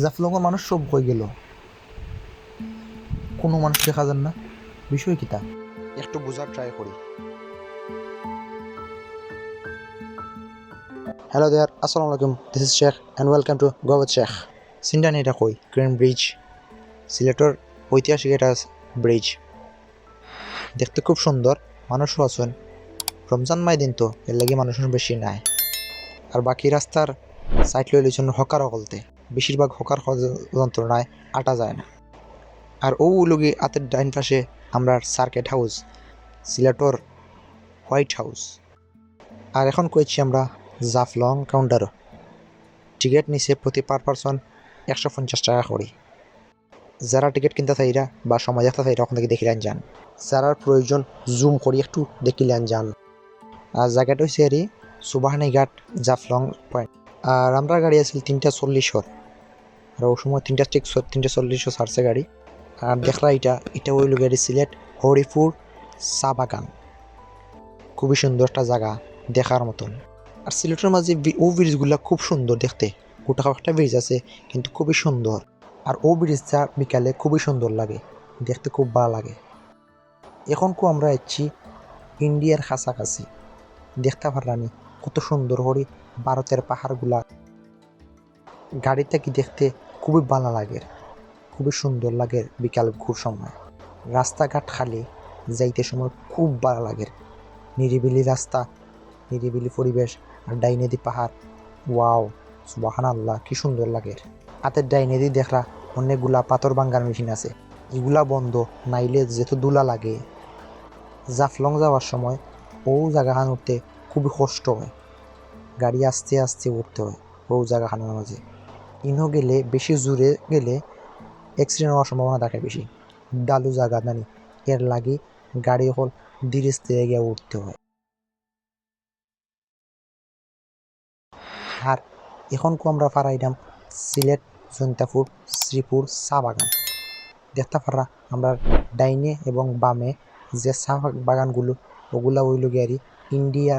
জাফলংয়ের মানুষ সব হয়ে গেল। কোনো মানুষ দেখা যান না। বিষয় কিতা একটু বোঝার ট্রাই করি। হ্যালো দেয়ার আসসালামু আলাইকুম। This is Sheikh and welcome to গভত Sheikh সিন্ডানি এটা কই? গ্র্যান্ড ব্রিজ সিলেটর ঐতিহাসিক এটা ব্রিজ দেখতে খুব সুন্দর, মানুষও আছেন। রমজান মাই দিন তো, এর লাগি মানুষ বেশি নাই। আর বাকি রাস্তার সাইড লই লইছেন হকার অকলতে। বেশিরভাগ হকার যন্ত্রণায় আটা যায় না। আর ও লগি আতের ডাইন পাশে আমরা সার্কেট হাউস, সিলেটর হোয়াইট হাউস। আর এখন কইছি আমরা জাফলং কাউন্টারও টিকিট নিছে প্রতি পার পারসন একশো পঞ্চাশ টাকা করি। যারা টিকিট কিনতে চাইরা বা সময় দেখতে চাইরা ওখান থেকে দেখিলেন যান। যারার প্রয়োজন জুম করি একটু দেখিলেন যান। আর জায়গাটা হচ্ছে আর সুবাহানি ঘাট জাফলং পয়েন্ট আর আমরা গাড়ি আছিল তিনটা চল্লিশর আর ওই সময় তিনটা ঠিক তিনটা চল্লিশও ছাড়ছে গাড়ি। আর দেখলা এটা এটা হইল গাড়ি সিলেট হরিপুর চা বাগান খুবই সুন্দর একটা জায়গা দেখার মতন। আর সিলেটের মাঝে ও ব্রিজগুলা খুব সুন্দর দেখতে। গোটা একটা ব্রিজ আছে, কিন্তু খুবই সুন্দর। আর ও ব্রিজটা বিকালে খুবই সুন্দর লাগে, দেখতে খুব ভালো লাগে। এখন কো আমরা এসছি ইন্ডিয়ার কাছাকাছি। দেখতে পারলানি কত সুন্দর হরি ভারতের পাহাড়গুলা। গাড়িটা কি দেখতে খুবই ভালো লাগে। খুবই সুন্দর লাগে বিকাল ঘুর সময়। রাস্তাঘাট খালি, যাইতে সময় খুব ভালো লাগে। নিরিবিলি রাস্তা, নিরিবিলি পরিবেশ আর ডাইনেদি পাহাড়। ওয়াও সুবাহান আল্লাহ কি সুন্দর লাগে। হাতের ডাইনেদি দেখরা অনেকগুলা পাথর ভাঙ্গার মেশিন আছে। এগুলা বন্ধ, নাইলে যেহেতু দুলা লাগে। জাফলং যাওয়ার সময় ও জায়গাখান উঠতে খুবই কষ্ট হয়। গাড়ি আস্তে আস্তে উঠতে হয় ও জায়গাখানের মাঝে। ইনো গেলে, বেশি জোরে গেলে অ্যাক্সিডেন্ট হওয়ার সম্ভাবনা থাকে বেশি। ডালু জায়গা জানি এর লাগে গাড়ি হল ধীরে স্থিরে গিয়ে উঠতে হয়। আর এখন কো আমরা ফারাইলাম সিলেট, জৈন্তাপুর, শ্রীপুর, চা বাগান। দেখতে পারা আমরা ডাইনে এবং বামে যে চা বাগানগুলো, ওগুলা হইল গিয়ারি ইন্ডিয়া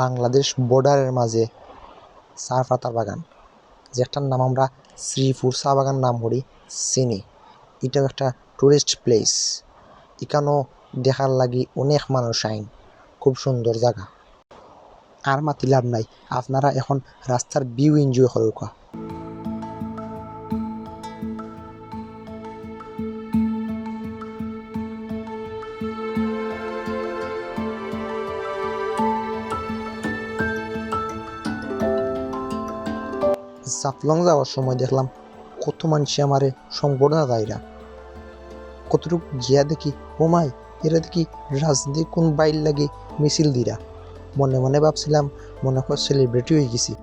বাংলাদেশ বর্ডারের মাঝে চা পাতা বাগান। যেটার নাম আমরা শ্রীপুর চা বাগান নাম করি চিনি এটাও একটা টুরিস্ট প্লেস এখানেও দেখার লাগি অনেক মানুষ আইন। খুব সুন্দর জায়গা আর মাতি লাভ নাই। আপনারা এখন রাস্তার ভিউ এনজয় করুক জাফলং যাওয়ার সময় দেখলাম কত মানুষ আমারে সম্বর্ধনা দায়রা কতটুকু গিয়া দেখি, ও মাই, এরা দেখি রাজনীতি কোন বাইর লাগে মিছিল দিরা। মনে মনে ভাবছিলাম, মনে কর সেলিব্রিটি হয়ে গেছি।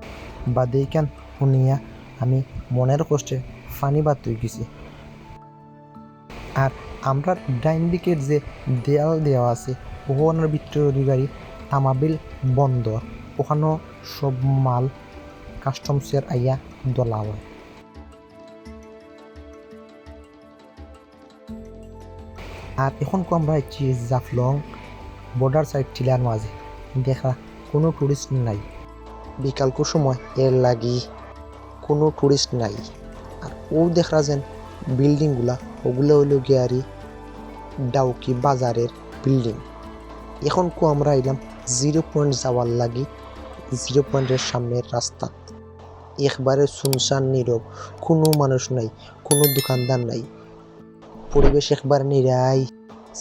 বা দেখান শুনিয়া আমি মনের কষ্টে ফানি বাদ হয়ে গেছি। আর আমরা ডাইন দিকের যে দেয়াল দেওয়া আছে, ওখানের ভিতরে অধিকারী তামাবিল বন্দর। ওখানেও সব মাল কাস্টমসের আইয়া দলা হয় আর এখন আমরা হচ্ছি জাফলং বর্ডার সাইড টিলার মাঝে। দেখা, কোনো টুরিস্ট নাই। বিকালকো সময় এর লাগি কোনো টুরিস্ট নাই। আর ও দেখা যেন বিল্ডিংগুলা ওগুলো হইল গিয়ারি ডাউকি বাজারের বিল্ডিং এখন কো আমরা এলাম জিরো পয়েন্ট যাওয়ার লাগি জিরো পয়েন্টের সামনের রাস্তা। একবারে শুনশান নীরব। কোনো মানুষ নাই, কোনো দোকানদার নাই। পরিবেশ একবার নিরাই।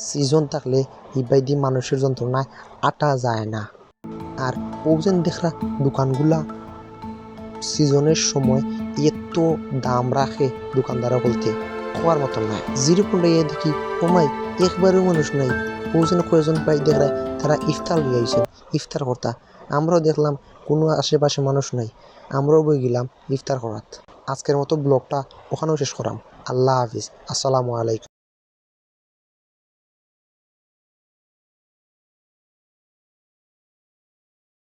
সিজন থাকলে ইবাইদি মানুষের যন্ত্রণায় আটা যায় না। আর ও যেন দেখরা দোকানগুলা সিজনের সময় এত দাম রাখে দোকানদাররা বলতে, খাওয়ার মতন নাই জিরো দেখি কমাই একবারও মানুষ নাই। ও যেন কয়েকজন প্রায় দেখরায় তারা ইফতার লিয়ে ইফতার কর্তা, আমরাও দেখলাম কোনো আশেপাশে মানুষ নাই। আমরাও বই গেলাম ইফতার করাত। আজকের মতো ব্লগটা ওখানেও শেষ করাম। আল্লাহ হাফিজ। আসসালামু আলাইকুম।